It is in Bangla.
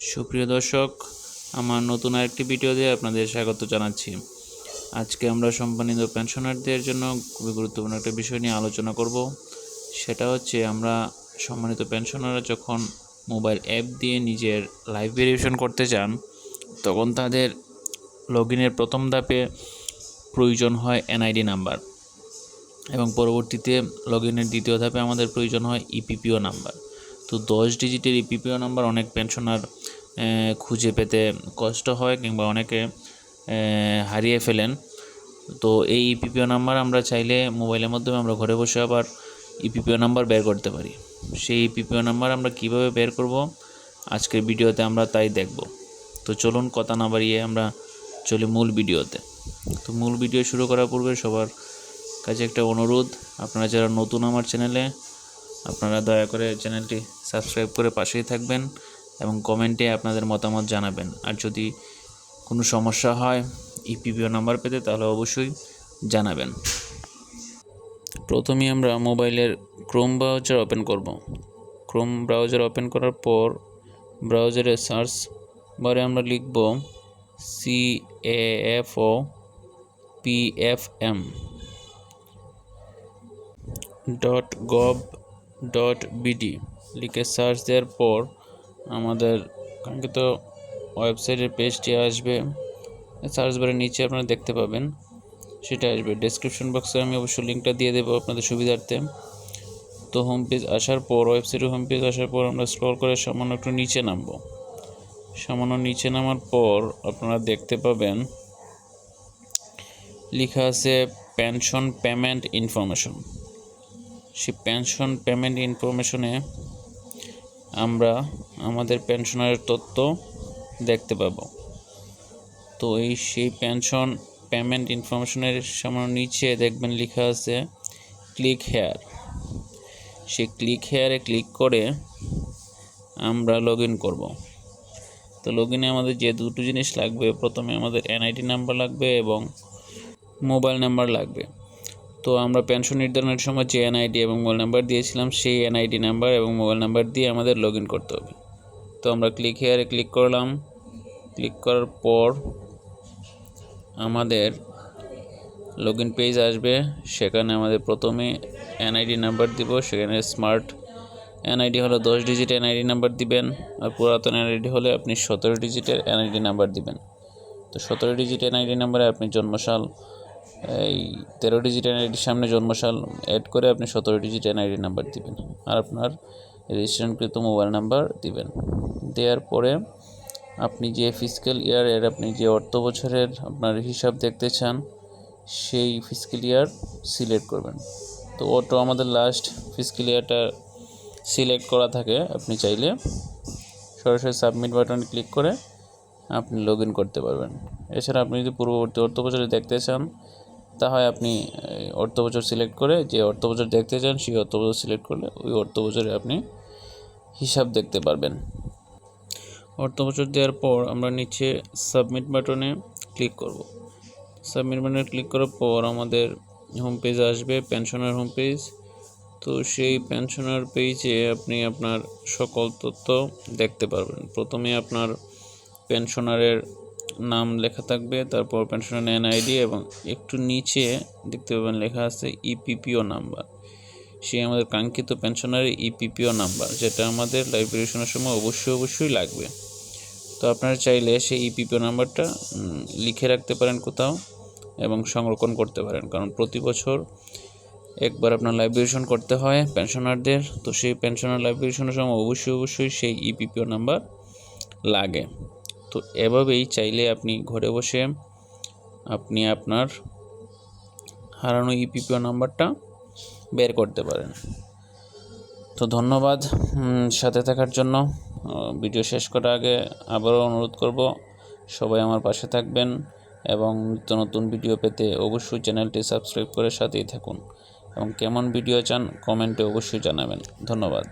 সুপ্রিয় দর্শক, আমার নতুন আরেকটি ভিডিওতে আপনাদের স্বাগত জানাচ্ছি। আজকে আমরা সম্মানিত পেনশনারদের জন্য খুবই গুরুত্বপূর্ণ একটা বিষয় নিয়ে আলোচনা করব। সেটা হচ্ছে আমরা সম্মানিত পেনশনাররা যখন মোবাইল অ্যাপ দিয়ে নিজের লাইফ ভেরিফিকেশন করতে চান তখন তাদের লগ প্রথম ধাপে প্রয়োজন হয় এনআইডি নাম্বার এবং পরবর্তীতে লগ ইনের দ্বিতীয় ধাপে আমাদের প্রয়োজন হয় ইপিপিও নাম্বার তো দশ ডিজিটের ইপিপিও নাম্বার অনেক পেনশনার খুঁজে পেতে কষ্ট হয় কিংবা অনেকে হারিয়ে ফেলেন। তো এই ইপিপিও নাম্বার আমরা চাইলে মোবাইলের মাধ্যমে আমরা ঘরে বসে আবার ইপিপিও নাম্বার বের করতে পারি। সেই ইপিপিও নাম্বার আমরা কীভাবে বের করব, আজকের ভিডিওতে আমরা তাই দেখব। তো চলুন কথা না বাড়িয়ে আমরা চলি মূল ভিডিওতে। তো মূল ভিডিও শুরু করার পূর্বে সবার কাছে একটা অনুরোধ, আপনারা যারা নতুন আমার চ্যানেলে আপনারা দয়া করে চ্যানেলটি সাবস্ক্রাইব করে পাশেই থাকবেন। এবং কমেন্টে আপনাদের মতামত জানাবেন। আর যদি কোনো সমস্যা হয় ইপিপিও নাম্বার পেতে তাহলে অবশ্যই জানাবেন। প্রথমে আমরা মোবাইলের ক্রোম ব্রাউজার ওপেন করব। ক্রোম ব্রাউজার ওপেন করার পর ব্রাউজারে সার্চ বারে আমরা লিখব C A F O P F M dot gov dot BD. লিখে সার্চ দেওয়ার পর আমাদের কাঙ্ক্ষিত ওয়েবসাইটের পেজটি আসবে। সার্চ বারের নিচে আপনারা দেখতে পাবেন, সেটা আসবে। ডেসক্রিপশন বক্সে আমি অবশ্যই লিঙ্কটা দিয়ে দেবো আপনাদের সুবিধার্থে। তো হোম পেজ আসার পর ওয়েবসাইটের হোম পেজ আসার পর আমরা স্ক্রল করে সামান্য একটু নিচে নামবো। সামান্য নিচে নামার পর আপনারা দেখতে পাবেন, লেখা আছে পেনশন পেমেন্ট ইনফরমেশন সেই পেনশন পেমেন্ট ইনফরমেশনে আমরা আমাদের পেনশনারের তথ্য দেখতে পাবো। তো এই সেই পেনশন পেমেন্ট ইনফরমেশনের সামান্য নিচে দেখবেন লেখা আছে ক্লিক হেয়ার সেই ক্লিক হেয়ারে ক্লিক করে আমরা লগ ইন করব। তো লগ ইনে আমাদের যে দুটো জিনিস লাগবে, প্রথমে আমাদের এনআইডি নাম্বার লাগবে এবং মোবাইল নাম্বার লাগবে। তো আমরা পেনশন নির্ধারণের সময় যে এনআইডি এবং মোবাইল নাম্বার দিয়েছিলাম, সেই এনআইডি নাম্বার এবং মোবাইল নাম্বার দিয়ে আমাদের লগ করতে হবে। তো আমরা ক্লিক হেয়ারে ক্লিক করলাম। ক্লিক করার পর আমাদের লগ ইন পেজ আসবে। সেখানে আমাদের প্রথমে এনআইডি নাম্বার দিব। সেখানে স্মার্ট এনআইডি হলো দশ ডিজিট এনআইডি নাম্বার দিবেন আর পুরাতন এনআইডি হলে আপনি সতেরো ডিজিটের এনআইডি নাম্বার দিবেন। তো সতেরো ডিজিট এনআইডি নাম্বারে আপনি জন্মসাল এই তেরো ডিজিট এনআইডির সামনে জন্মসাল অ্যাড করে আপনি সতেরো ডিজিট এনআইডি নাম্বার দিবেন। আর আপনার রেজিস্ট্রেশনকৃত মোবাইল নাম্বার দিবেন। দেওয়ার পরে আপনি যে ফিজিক্যাল ইয়ারের আপনি যে অর্থ বছরের আপনার হিসাব দেখতে চান, সেই ফিজিক্যাল ইয়ার সিলেক্ট করবেন। তো অটো আমাদের লাস্ট ফিজিক্যাল ইয়ারটা সিলেক্ট করা থাকে। আপনি চাইলে সরাসরি সাবমিট বাটনে ক্লিক করে আপনি লগ ইন করতে পারবেন। এছাড়া আপনি যদি পূর্ববর্তী অর্থ বছরে দেখতে চান, তাহলে আপনি অর্থ বছর সিলেক্ট করে যে অর্থ বছর দেখতে চান, সেই অর্থ বছর সিলেক্ট করলে ওই অর্থ বছরে আপনি হিসাব দেখতে পারবেন। অর্থ বছর দেওয়ার পর আমরা নিচে সাবমিট বাটনে ক্লিক করব। সাবমিট বাটনে ক্লিক করার পর আমাদের হোম পেজ আসবে পেনশনের হোম পেজ তো সেই পেনশনার পেজে আপনি আপনার সকল তথ্য দেখতে পারবেন। প্রথমে আপনার পেনশনারের নাম লেখা থাকবে, তারপর পেনশনার এনআইডি এবং একটু নিচে দেখতে পাবেন লেখা আছে ইপিপিও নাম্বার সেই আমাদের কাঙ্ক্ষিত পেনশনারের ইপিপিও নাম্বার যেটা আমাদের লাইফ ভেরিফিকেশনের সময় অবশ্যই অবশ্যই লাগবে। তো আপনারা চাইলে সেই ইপিপিও নাম্বারটা লিখে রাখতে পারেন কোথাও এবং সংরক্ষণ করতে পারেন। কারণ প্রতি বছর একবার আপনার লাইব্রেশন করতে হয় পেনশনারদের তো সেই পেনশনার লাইব্রেরিশনের সময় অবশ্যই অবশ্যই সেই ইপিপিও নাম্বার লাগে। তো এভাবেই চাইলে আপনি ঘরে বসে আপনি আপনার হারানো ইপিপিও নাম্বারটা বের করতে পারেন। তো ধন্যবাদ সাথে থাকার জন্য। ভিডিও শেষ করার আগে আবারও অনুরোধ করব, সবাই আমার পাশে থাকবেন এবং নিত্য নতুন ভিডিও পেতে অবশ্যই চ্যানেলটি সাবস্ক্রাইব করে সাথেই থাকুন। এবং কেমন ভিডিও চান কমেন্টে অবশ্যই জানাবেন। ধন্যবাদ।